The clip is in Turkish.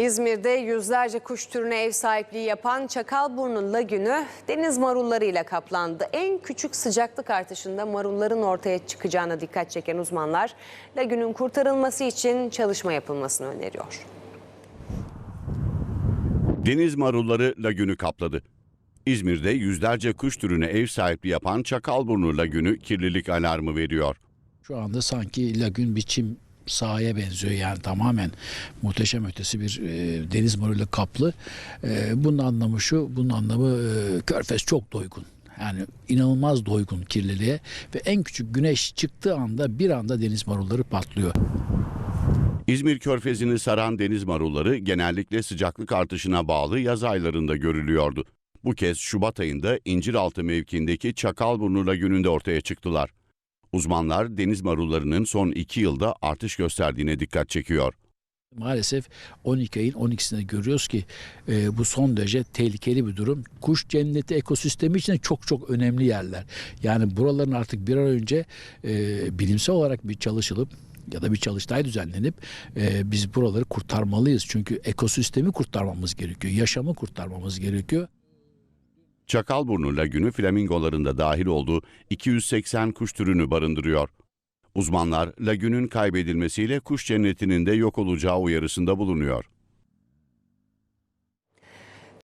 İzmir'de yüzlerce kuş türüne ev sahipliği yapan Çakalburnu Lagünü deniz marullarıyla kaplandı. En küçük sıcaklık artışında marulların ortaya çıkacağına dikkat çeken uzmanlar lagünün kurtarılması için çalışma yapılmasını öneriyor. Deniz marulları lagünü kapladı. İzmir'de yüzlerce kuş türüne ev sahipliği yapan Çakalburnu Lagünü kirlilik alarmı veriyor. Şu anda sanki lagün biçim sahaya benziyor yani tamamen muhteşem ötesi bir e, deniz maruluyla kaplı. E, bunun anlamı şu, bunun anlamı e, körfez çok doygun. Yani inanılmaz doygun kirliliğe ve en küçük güneş çıktığı anda bir anda deniz marulları patlıyor. İzmir körfezini saran deniz marulları genellikle sıcaklık artışına bağlı yaz aylarında görülüyordu. Bu kez Şubat ayında İnciraltı mevkiindeki Çakalburnu Lagünü'nde ortaya çıktılar. Uzmanlar deniz marullarının son iki yılda artış gösterdiğine dikkat çekiyor. Maalesef 12 ayın 12'sinde görüyoruz ki e, bu son derece tehlikeli bir durum. Kuş cenneti ekosistemi için çok çok önemli yerler. Yani buraların artık bir an önce e, bilimsel olarak bir çalışılıp ya da bir çalıştay düzenlenip e, biz buraları kurtarmalıyız. Çünkü ekosistemi kurtarmamız gerekiyor. Yaşamı kurtarmamız gerekiyor. Çakalburnu Lagünü flamingoların da dahil olduğu 280 kuş türünü barındırıyor. Uzmanlar lagünün kaybedilmesiyle kuş cennetinin de yok olacağı uyarısında bulunuyor.